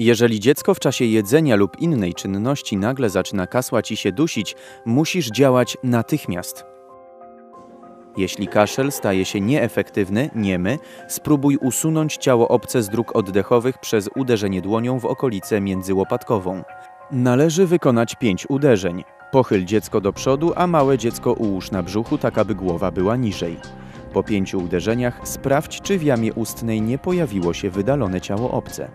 Jeżeli dziecko w czasie jedzenia lub innej czynności nagle zaczyna kasłać i się dusić, musisz działać natychmiast. Jeśli kaszel staje się nieefektywny, niemy, spróbuj usunąć ciało obce z dróg oddechowych przez uderzenie dłonią w okolicę międzyłopatkową. Należy wykonać pięć uderzeń. Pochyl dziecko do przodu, a małe dziecko ułóż na brzuchu, tak aby głowa była niżej. Po pięciu uderzeniach sprawdź, czy w jamie ustnej nie pojawiło się wydalone ciało obce.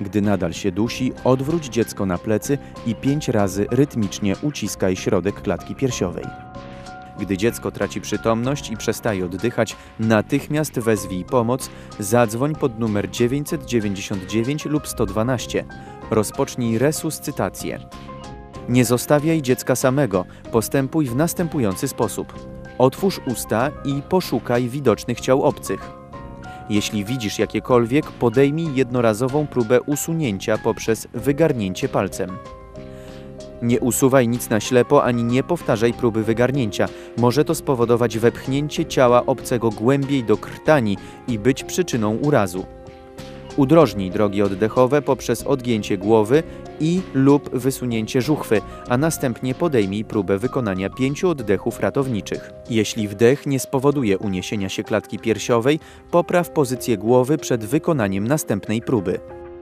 Gdy nadal się dusi, odwróć dziecko na plecy i pięć razy rytmicznie uciskaj środek klatki piersiowej. Gdy dziecko traci przytomność i przestaje oddychać, natychmiast wezwij pomoc, zadzwoń pod numer 999 lub 112. Rozpocznij resuscytację. Nie zostawiaj dziecka samego, postępuj w następujący sposób. Otwórz usta i poszukaj widocznych ciał obcych. Jeśli widzisz jakiekolwiek, podejmij jednorazową próbę usunięcia poprzez wygarnięcie palcem. Nie usuwaj nic na ślepo ani nie powtarzaj próby wygarnięcia. Może to spowodować wepchnięcie ciała obcego głębiej do krtani i być przyczyną urazu. Udrożnij drogi oddechowe poprzez odgięcie głowy i lub wysunięcie żuchwy, a następnie podejmij próbę wykonania pięciu oddechów ratowniczych. Jeśli wdech nie spowoduje uniesienia się klatki piersiowej, popraw pozycję głowy przed wykonaniem następnej próby.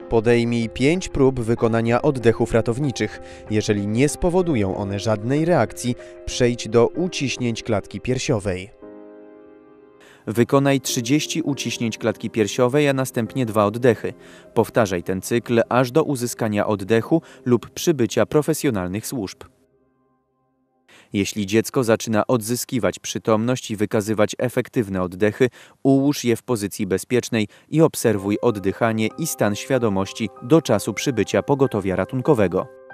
Podejmij pięć prób wykonania oddechów ratowniczych. Jeżeli nie spowodują one żadnej reakcji, przejdź do uciśnięć klatki piersiowej. Wykonaj 30 uciśnięć klatki piersiowej, a następnie dwa oddechy. Powtarzaj ten cykl aż do uzyskania oddechu lub przybycia profesjonalnych służb. Jeśli dziecko zaczyna odzyskiwać przytomność i wykazywać efektywne oddechy, ułóż je w pozycji bezpiecznej i obserwuj oddychanie i stan świadomości do czasu przybycia pogotowia ratunkowego.